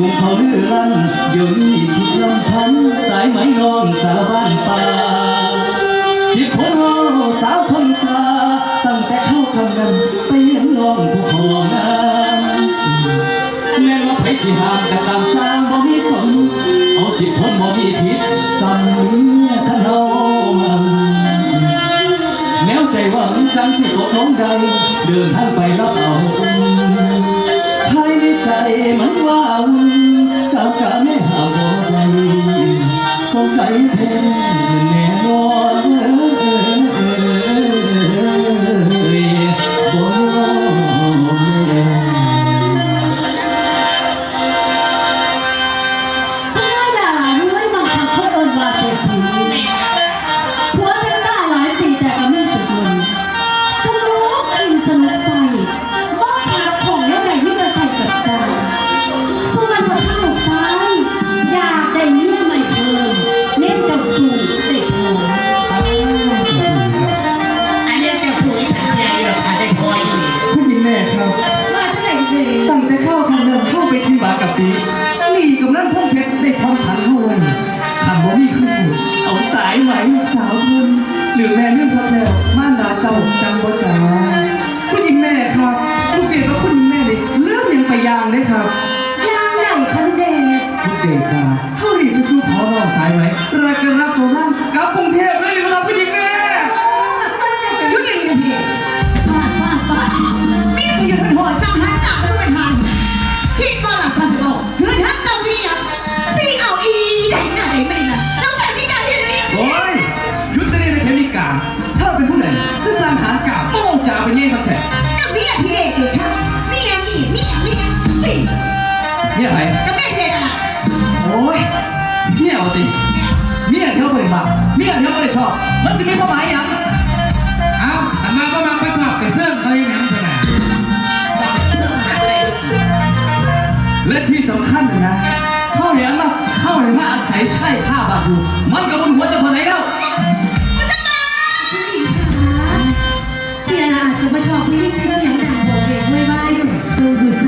กลุ่มเขาลือลั่นเดี๋ยวนี้ทุกลำพันสายไหมน้องสาวบ้านป่าสิบคนเรอสาวคนสาตั้งแต่เข้ากันกันไปเลี้ยงน้องผู้พองแม่ว่าไปสิหามกันตามสร้างบ่มีสนเอาสิบคนบ่มีผิดสัำเนียขนมแม้วใจหวังจังสิบกน้องใดเดินทางไปรับเอา ครับมาที่ไหนเลยตั้งแต่เข้าทางเดินเข้าไปที่บากับปีนี่กับนั่งพ่งเพชรได้พร้มขันเข้าไว้คำบ่ามีขึ้นเอาสายไหมสาวคุณหรือแม่เรื่องพับแล้วม่านดาเจ้าจังบ่จ๋าผู้หญิงแม่ครับลูกเกดว่าคุณหญิงแม่เด็เลื่องยังไปยางเลยครับ nih kan saya. Kami ya dia kita, mia mia mia mia. Mia hai. Kami dia lah. Oi, mia oti. Mia dia boleh mak, mia dia boleh sok. Masih mia kau mai yang. Ah, nama kau mak kau mak kesel kau ini yang mana? และที่สำคัญนะเข้าเหรียญมาเข้าเหรียญมาอาศัยใช่ผ้าบาดูมันกับบุญหัวจะพอไหนแล้ว มาชอบพี่เพื่อนหนังดังโบเกด้วยว้าดูหุ่น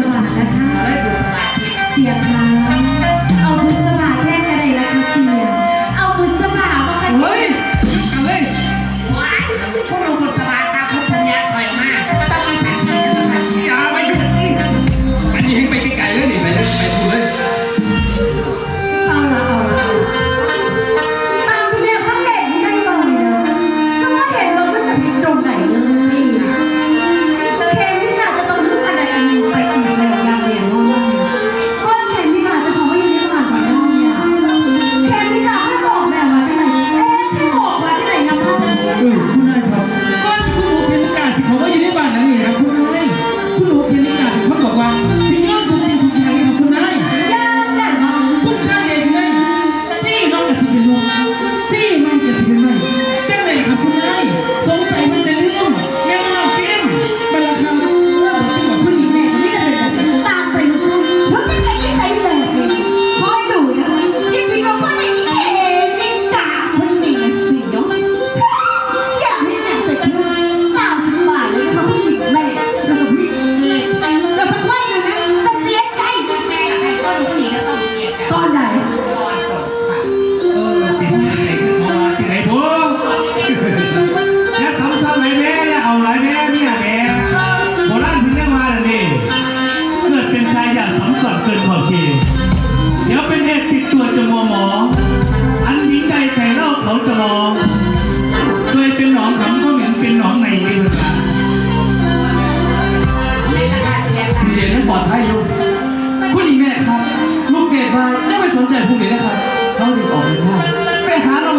เป็นหนองในเลยเสียงนั้นปลอดภัยลูกคุณหญิงแม่ครับ ลูกเด็ชมาไม่สนใจผู้หญิงนะครับเขาเด็กออกเลยว่าไปหาเรา